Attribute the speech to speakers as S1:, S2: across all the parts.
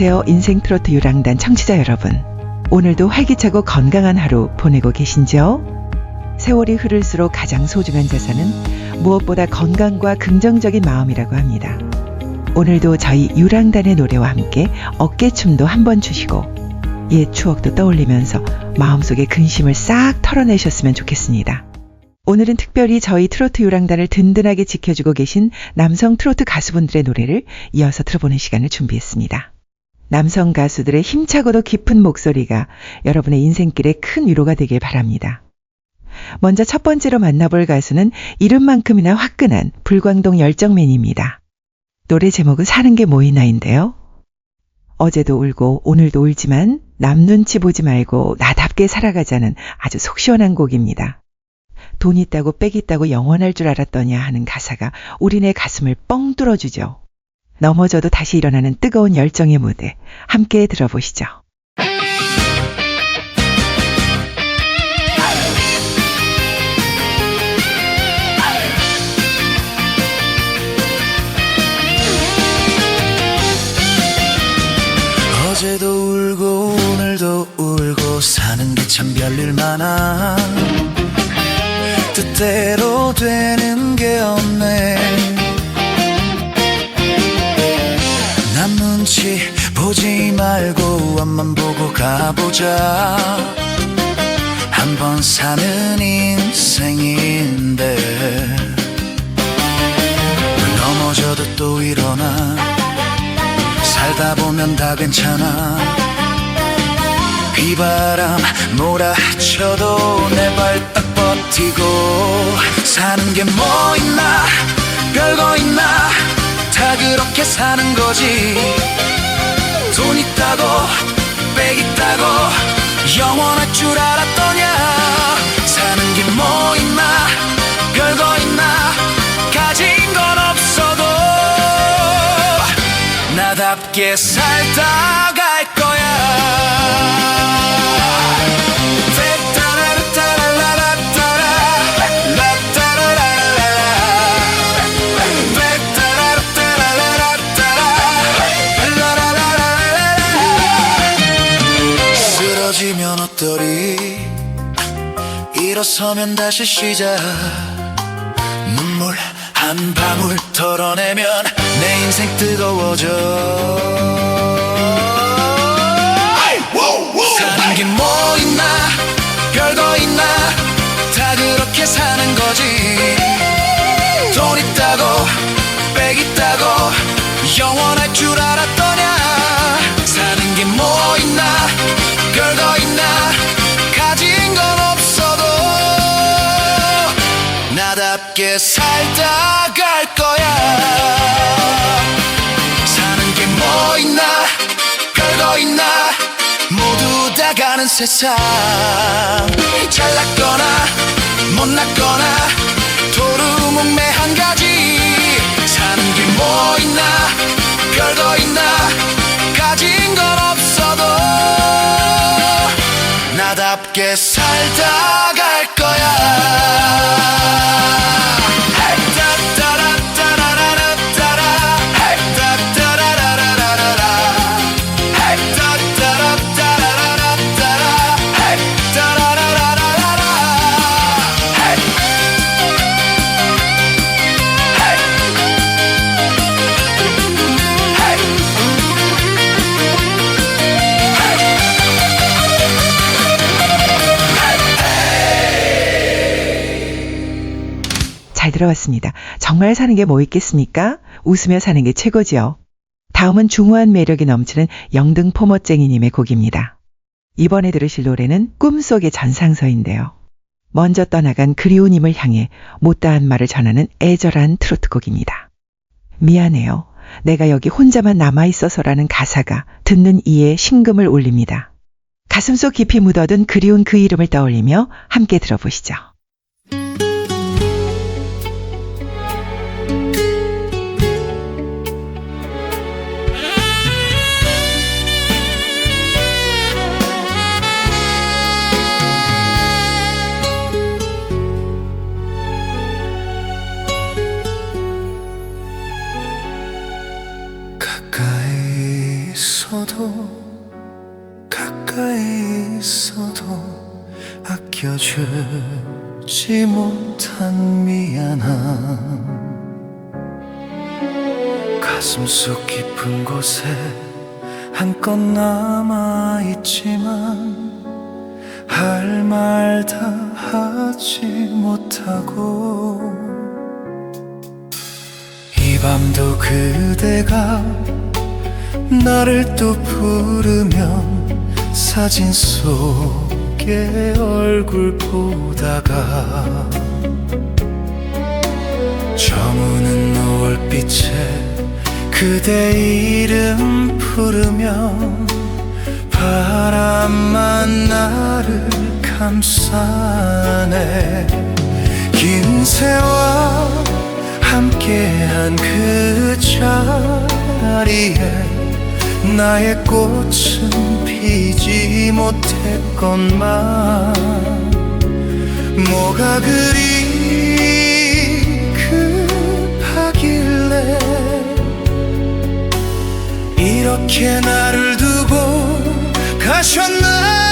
S1: 안녕하세요. 인생 트로트 유랑단 청취자 여러분. 오늘도 활기차고 건강한 하루 보내고 계신지요? 세월이 흐를수록 가장 소중한 자산은 무엇보다 건강과 긍정적인 마음이라고 합니다. 오늘도 저희 유랑단의 노래와 함께 어깨춤도 한번 추시고 옛 추억도 떠올리면서 마음속의 근심을 싹 털어내셨으면 좋겠습니다. 오늘은 특별히 저희 트로트 유랑단을 든든하게 지켜주고 계신 남성 트로트 가수분들의 노래를 이어서 들어보는 시간을 준비했습니다. 남성 가수들의 힘차고도 깊은 목소리가 여러분의 인생길에 큰 위로가 되길 바랍니다. 먼저 첫 번째로 만나볼 가수는 이름만큼이나 화끈한 불광동 열정맨입니다. 노래 제목은 사는 게 뭐이나인데요. 어제도 울고 오늘도 울지만 남 눈치 보지 말고 나답게 살아가자는 아주 속 시원한 곡입니다. 돈 있다고 빽 있다고 영원할 줄 알았더냐 하는 가사가 우리네 가슴을 뻥 뚫어주죠. 넘어져도 다시 일어나는 뜨거운 열정의 무대. 함께 들어보시죠.
S2: 어제도 울고 오늘도 울고 사는 게 참 별일 많아. 뜻대로 되는 게 없네 눈치 보지 말고 앞만 보고 가보자. 한 번 사는 인생인데 넘어져도 또 일어나. 살다 보면 다 괜찮아. 비바람 몰아쳐도 내 발 딱 버티고 사는 게 뭐 있나? 별거 있나 다 그렇게 사는 거지. 돈 있다고 빽 있다고 영원할 줄 알았더냐. 사는 게 뭐 있나 별거 있나. 가진 건 없어도 나답게 살다 일어서면 다시 시작 눈물 한 방울 털어내면 내 인생 뜨거워져. 사는 게 뭐 있나? 별거 있나? 다 그렇게 사는 거지. 돈 있다고 빽 있다고 영원할 줄 알았더 살다 갈 거야. 사는 게 뭐 있나 별거 있나 모두 다 가는 세상. 잘났거나 못났거나 도루묵매 한 가지. 사는 게 뭐 있나 별거 있나 가진 건 없어도 나답게 살다
S1: 들어봤습니다. 정말 사는 게 뭐 있겠습니까? 웃으며 사는 게 최고지요. 다음은 중후한 매력이 넘치는 영등 포머쟁이님의 곡입니다. 이번에 들으실 노래는 꿈속의 전상서인데요. 먼저 떠나간 그리운 님을 향해 못다한 말을 전하는 애절한 트로트곡입니다. 미안해요. 내가 여기 혼자만 남아있어서라는 가사가 듣는 이에 심금을 울립니다. 가슴속 깊이 묻어둔 그리운 그 이름을 떠올리며 함께 들어보시죠.
S2: 가까이 있어도 아껴주지 못한 미안함. 가슴속 깊은 곳에 한껏 남아있지만 할 말 다 하지 못하고 이 밤도 그대가 나를 또 부르면 사진 속의 얼굴 보다가 저무는 노을빛에 그대 이름 부르면 바람만 나를 감싸네. 긴 세월 함께한 그 자리에 나의 꽃은 피지 못했건만 뭐가 그리 급하길래 이렇게 나를 두고 가셨나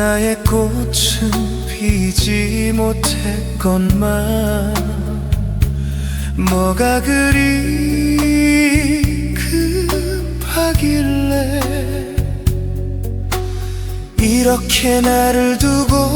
S2: 나의 꽃은 피지 못했건만 뭐가 그리 급하길래 이렇게 나를 두고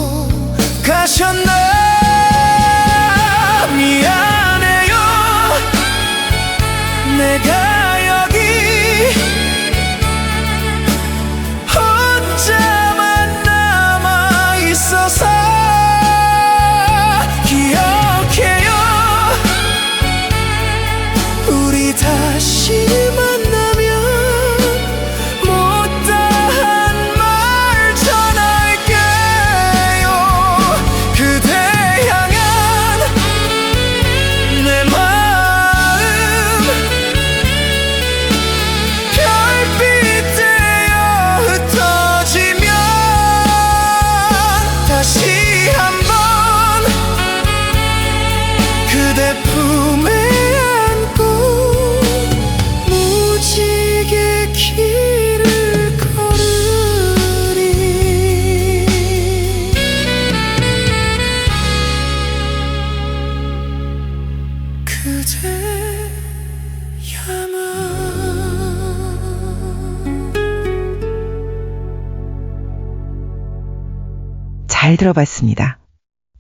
S1: 잘 들어봤습니다.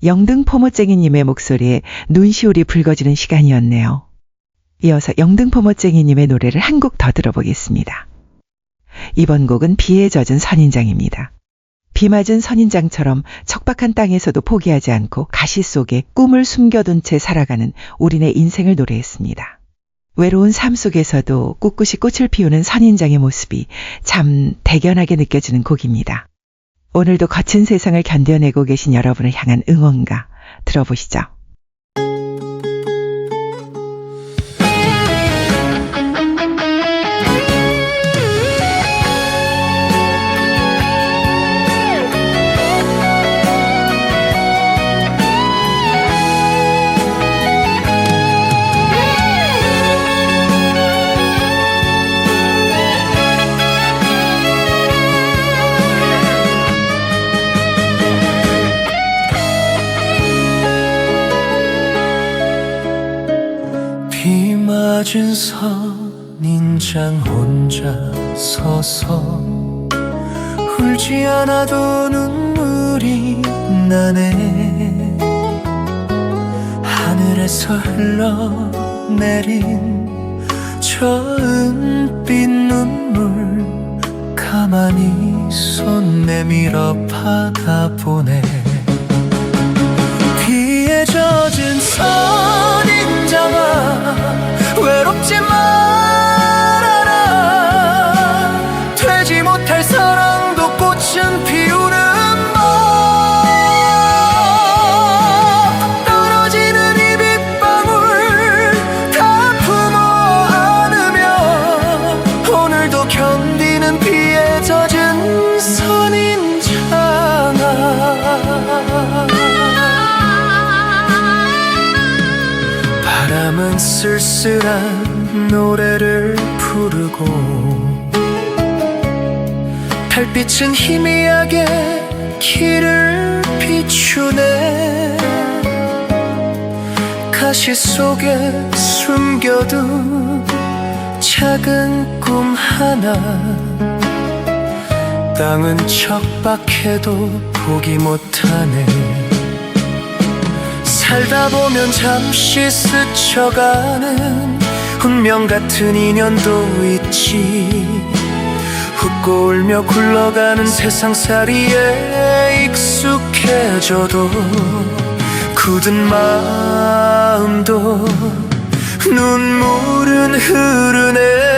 S1: 영등 포모쟁이님의 목소리에 눈시울이 붉어지는 시간이었네요. 이어서 영등 포모쟁이님의 노래를 한 곡 더 들어보겠습니다. 이번 곡은 비에 젖은 선인장입니다. 비 맞은 선인장처럼 척박한 땅에서도 포기하지 않고 가시 속에 꿈을 숨겨둔 채 살아가는 우리네 인생을 노래했습니다. 외로운 삶 속에서도 꿋꿋이 꽃을 피우는 선인장의 모습이 참 대견하게 느껴지는 곡입니다. 오늘도 거친 세상을 견뎌내고 계신 여러분을 향한 응원가 들어보시죠.
S2: 비 맞은 선인장 혼자 서서 울지 않아도 눈물이 나네. 하늘에서 흘러내린 저 은빛 눈물 가만히 손 내밀어 받아보네 쓸쓸한 노래를 부르고 달빛은 희미하게 길을 비추네. 가시 속에 숨겨둔 작은 꿈 하나. 땅은 척박해도 포기 못하네 살다 보면 잠시 스쳐가는 운명 같은 인연도 있지. 웃고 울며 굴러가는 세상살이에 익숙해져도 굳은 마음도 눈물은 흐르네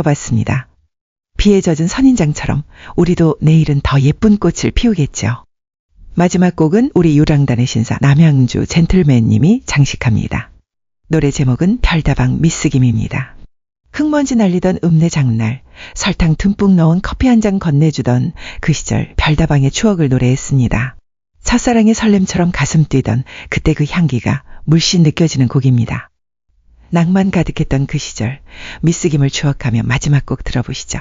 S1: 들어봤습니다. 비에 젖은 선인장처럼 우리도 내일은 더 예쁜 꽃을 피우겠죠. 마지막 곡은 우리 유랑단의 신사 남양주 젠틀맨님이 장식합니다. 노래 제목은 별다방 미스김입니다. 흙먼지 날리던 읍내 장날, 설탕 듬뿍 넣은 커피 한 잔 건네주던 그 시절 별다방의 추억을 노래했습니다. 첫사랑의 설렘처럼 가슴 뛰던 그때 그 향기가 물씬 느껴지는 곡입니다. 낭만 가득했던 그 시절, 미스 김을 추억하며 마지막 곡 들어보시죠.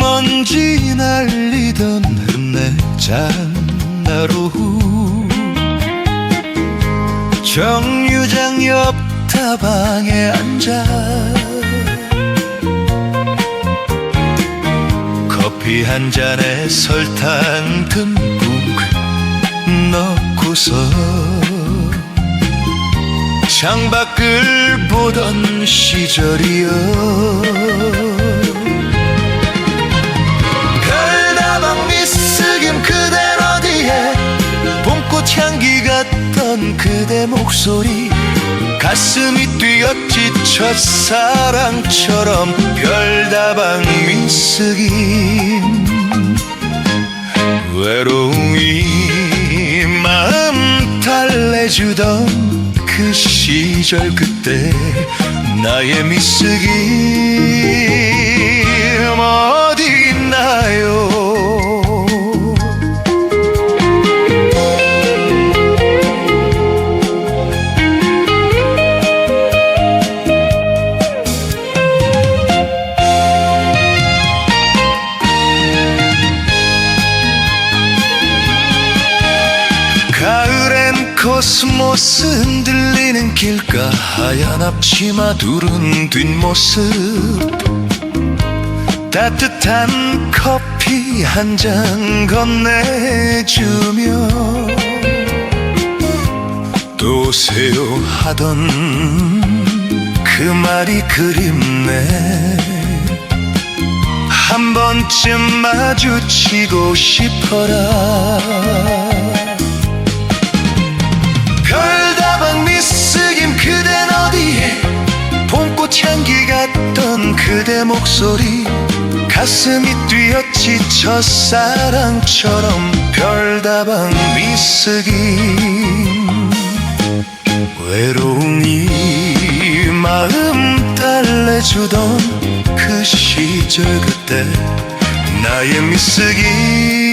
S2: 흙먼지 날리던 흠내 장 정류장 옆 다방에 앉아 커피 한 잔에 설탕 듬뿍 넣고서 창밖을 보던 시절이여 목소리 가슴이 뛰었지 첫사랑처럼 별다방 미스김 외로움이 마음 달래주던 그 시절 그때 나의 미스김 하얀 앞치마 두른 뒷모습 따뜻한 커피 한 잔 건네주며 또 오세요 하던 그 말이 그립네. 한 번쯤 마주치고 싶어라 꽃 향기 같던 그대 목소리 가슴이 뛰었지 첫사랑처럼 별다방 미스김 외로움이 마음 달래주던 그 시절 그때 나의 미스김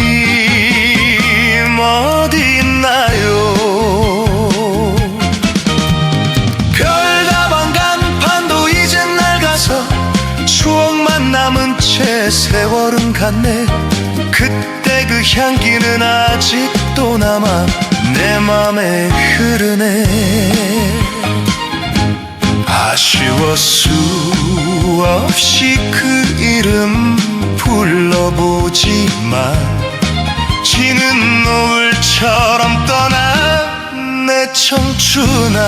S2: 갔네. 그때 그 향기는 아직도 남아 내 맘에 흐르네. 아쉬워 수 없이 그 이름 불러보지만 지는 노을처럼 떠난 내 청춘아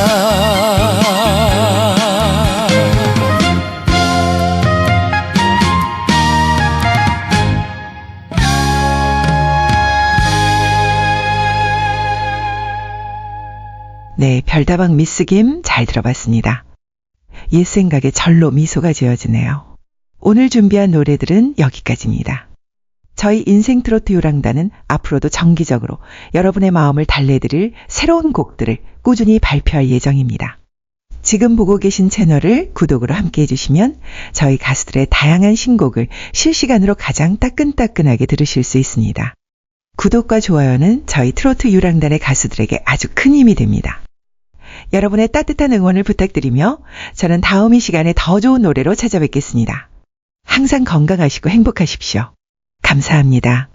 S1: 네, 별다방 미스 김 잘 들어봤습니다. 옛 생각에 절로 미소가 지어지네요. 오늘 준비한 노래들은 여기까지입니다. 저희 인생 트로트 요랑단은 앞으로도 정기적으로 여러분의 마음을 달래드릴 새로운 곡들을 꾸준히 발표할 예정입니다. 지금 보고 계신 채널을 구독으로 함께 해주시면 저희 가수들의 다양한 신곡을 실시간으로 가장 따끈따끈하게 들으실 수 있습니다. 구독과 좋아요는 저희 트로트 유랑단의 가수들에게 아주 큰 힘이 됩니다. 여러분의 따뜻한 응원을 부탁드리며 저는 다음 이 시간에 더 좋은 노래로 찾아뵙겠습니다. 항상 건강하시고 행복하십시오. 감사합니다.